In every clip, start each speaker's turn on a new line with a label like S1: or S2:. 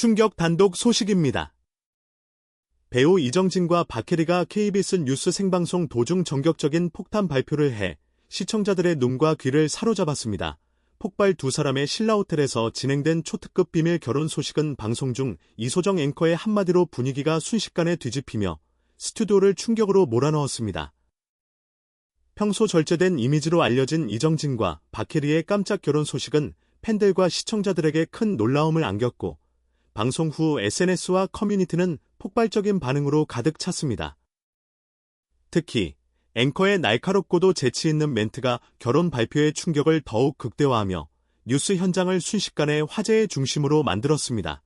S1: 충격 단독 소식입니다. 배우 이정진과 박혜리가 KBS 뉴스 생방송 도중 전격적인 폭탄 발표를 해 시청자들의 눈과 귀를 사로잡았습니다. 폭발 두 사람의 신라 호텔에서 진행된 초특급 비밀 결혼 소식은 방송 중 이소정 앵커의 한마디로 분위기가 순식간에 뒤집히며 스튜디오를 충격으로 몰아넣었습니다. 평소 절제된 이미지로 알려진 이정진과 박혜리의 깜짝 결혼 소식은 팬들과 시청자들에게 큰 놀라움을 안겼고 방송 후 SNS와 커뮤니티는 폭발적인 반응으로 가득 찼습니다. 특히 앵커의 날카롭고도 재치 있는 멘트가 결혼 발표의 충격을 더욱 극대화하며 뉴스 현장을 순식간에 화제의 중심으로 만들었습니다.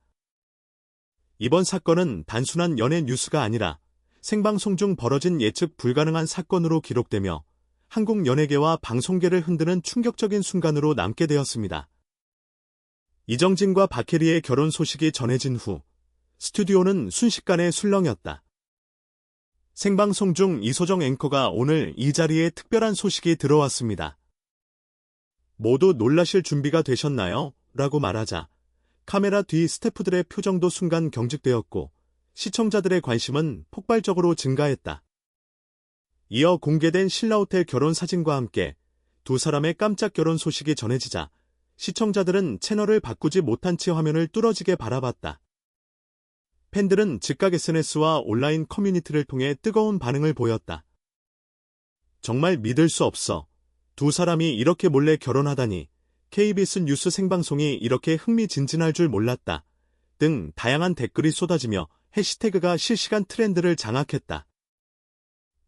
S1: 이번 사건은 단순한 연예 뉴스가 아니라 생방송 중 벌어진 예측 불가능한 사건으로 기록되며 한국 연예계와 방송계를 흔드는 충격적인 순간으로 남게 되었습니다. 이정진과 박혜리의 결혼 소식이 전해진 후 스튜디오는 순식간에 술렁였다. 생방송 중 이소정 앵커가 오늘 이 자리에 특별한 소식이 들어왔습니다. 모두 놀라실 준비가 되셨나요? 라고 말하자 카메라 뒤 스태프들의 표정도 순간 경직되었고 시청자들의 관심은 폭발적으로 증가했다. 이어 공개된 신라호텔 결혼 사진과 함께 두 사람의 깜짝 결혼 소식이 전해지자 시청자들은 채널을 바꾸지 못한 채 화면을 뚫어지게 바라봤다. 팬들은 즉각 SNS와 온라인 커뮤니티를 통해 뜨거운 반응을 보였다. 정말 믿을 수 없어. 두 사람이 이렇게 몰래 결혼하다니. KBS 뉴스 생방송이 이렇게 흥미진진할 줄 몰랐다. 등 다양한 댓글이 쏟아지며 해시태그가 실시간 트렌드를 장악했다.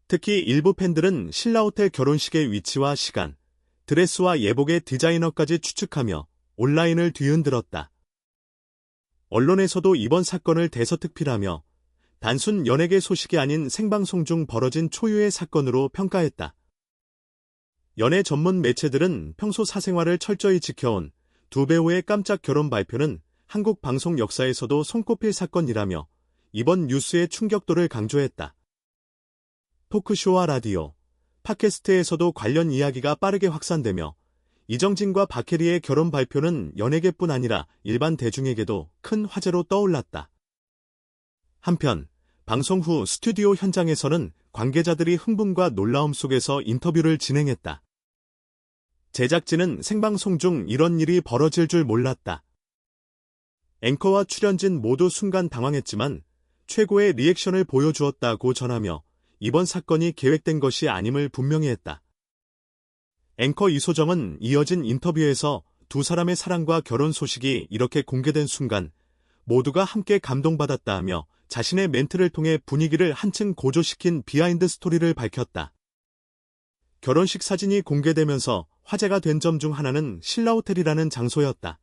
S1: 특히 일부 팬들은 신라호텔 결혼식의 위치와 시간, 드레스와 예복의 디자이너까지 추측하며 온라인을 뒤흔들었다. 언론에서도 이번 사건을 대서특필하며 단순 연예계 소식이 아닌 생방송 중 벌어진 초유의 사건으로 평가했다. 연예 전문 매체들은 평소 사생활을 철저히 지켜온 두 배우의 깜짝 결혼 발표는 한국 방송 역사에서도 손꼽힐 사건이라며 이번 뉴스의 충격도를 강조했다. 토크쇼와 라디오, 팟캐스트에서도 관련 이야기가 빠르게 확산되며 이정진과 박혜리의 결혼 발표는 연예계뿐 아니라 일반 대중에게도 큰 화제로 떠올랐다. 한편 방송 후 스튜디오 현장에서는 관계자들이 흥분과 놀라움 속에서 인터뷰를 진행했다. 제작진은 생방송 중 이런 일이 벌어질 줄 몰랐다. 앵커와 출연진 모두 순간 당황했지만 최고의 리액션을 보여주었다고 전하며 이번 사건이 계획된 것이 아님을 분명히 했다. 앵커 이소정은 이어진 인터뷰에서 두 사람의 사랑과 결혼 소식이 이렇게 공개된 순간 모두가 함께 감동받았다며 자신의 멘트를 통해 분위기를 한층 고조시킨 비하인드 스토리를 밝혔다. 결혼식 사진이 공개되면서 화제가 된 점 중 하나는 신라호텔이라는 장소였다.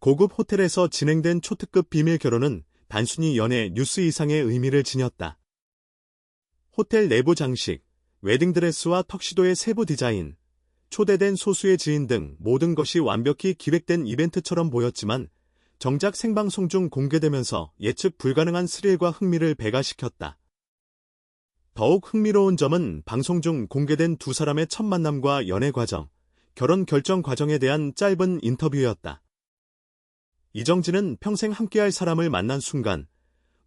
S1: 고급 호텔에서 진행된 초특급 비밀 결혼은 단순히 연애 뉴스 이상의 의미를 지녔다. 호텔 내부 장식, 웨딩드레스와 턱시도의 세부 디자인, 초대된 소수의 지인 등 모든 것이 완벽히 기획된 이벤트처럼 보였지만 정작 생방송 중 공개되면서 예측 불가능한 스릴과 흥미를 배가시켰다. 더욱 흥미로운 점은 방송 중 공개된 두 사람의 첫 만남과 연애 과정, 결혼 결정 과정에 대한 짧은 인터뷰였다. 이정진은 평생 함께할 사람을 만난 순간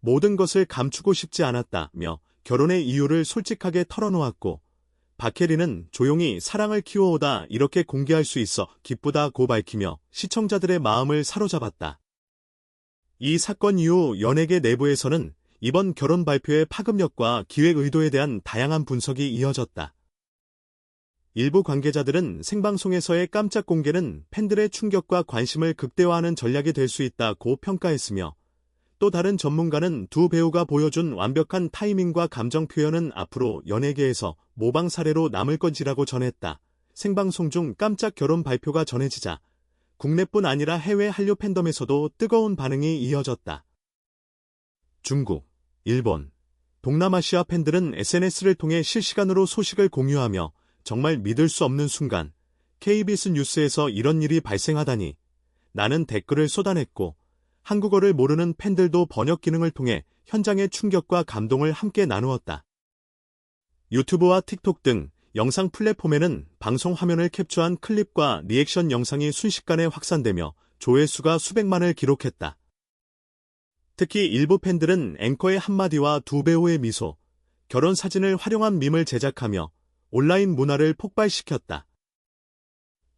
S1: 모든 것을 감추고 싶지 않았다며 결혼의 이유를 솔직하게 털어놓았고 박혜리는 조용히 사랑을 키워오다 이렇게 공개할 수 있어 기쁘다고 밝히며 시청자들의 마음을 사로잡았다. 이 사건 이후 연예계 내부에서는 이번 결혼 발표의 파급력과 기획 의도에 대한 다양한 분석이 이어졌다. 일부 관계자들은 생방송에서의 깜짝 공개는 팬들의 충격과 관심을 극대화하는 전략이 될 수 있다고 평가했으며 또 다른 전문가는 두 배우가 보여준 완벽한 타이밍과 감정 표현은 앞으로 연예계에서 모방 사례로 남을 건지라고 전했다. 생방송 중 깜짝 결혼 발표가 전해지자 국내뿐 아니라 해외 한류 팬덤에서도 뜨거운 반응이 이어졌다. 중국, 일본, 동남아시아 팬들은 SNS를 통해 실시간으로 소식을 공유하며 정말 믿을 수 없는 순간 KBS 뉴스에서 이런 일이 발생하다니 나는 댓글을 쏟아냈고 한국어를 모르는 팬들도 번역 기능을 통해 현장의 충격과 감동을 함께 나누었다. 유튜브와 틱톡 등 영상 플랫폼에는 방송 화면을 캡처한 클립과 리액션 영상이 순식간에 확산되며 조회수가 수백만을 기록했다. 특히 일부 팬들은 앵커의 한마디와 두 배우의 미소, 결혼 사진을 활용한 밈을 제작하며 온라인 문화를 폭발시켰다.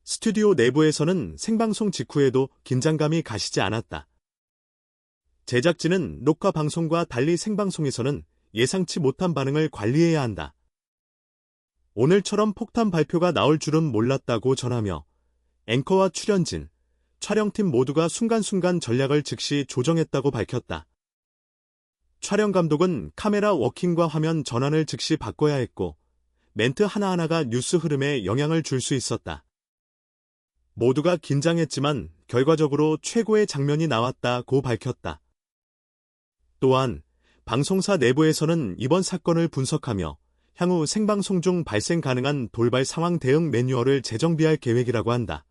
S1: 스튜디오 내부에서는 생방송 직후에도 긴장감이 가시지 않았다. 제작진은 녹화 방송과 달리 생방송에서는 예상치 못한 반응을 관리해야 한다. 오늘처럼 폭탄 발표가 나올 줄은 몰랐다고 전하며 앵커와 출연진, 촬영팀 모두가 순간순간 전략을 즉시 조정했다고 밝혔다. 촬영 감독은 카메라 워킹과 화면 전환을 즉시 바꿔야 했고 멘트 하나하나가 뉴스 흐름에 영향을 줄 수 있었다. 모두가 긴장했지만 결과적으로 최고의 장면이 나왔다고 밝혔다. 또한 방송사 내부에서는 이번 사건을 분석하며 향후 생방송 중 발생 가능한 돌발 상황 대응 매뉴얼을 재정비할 계획이라고 한다.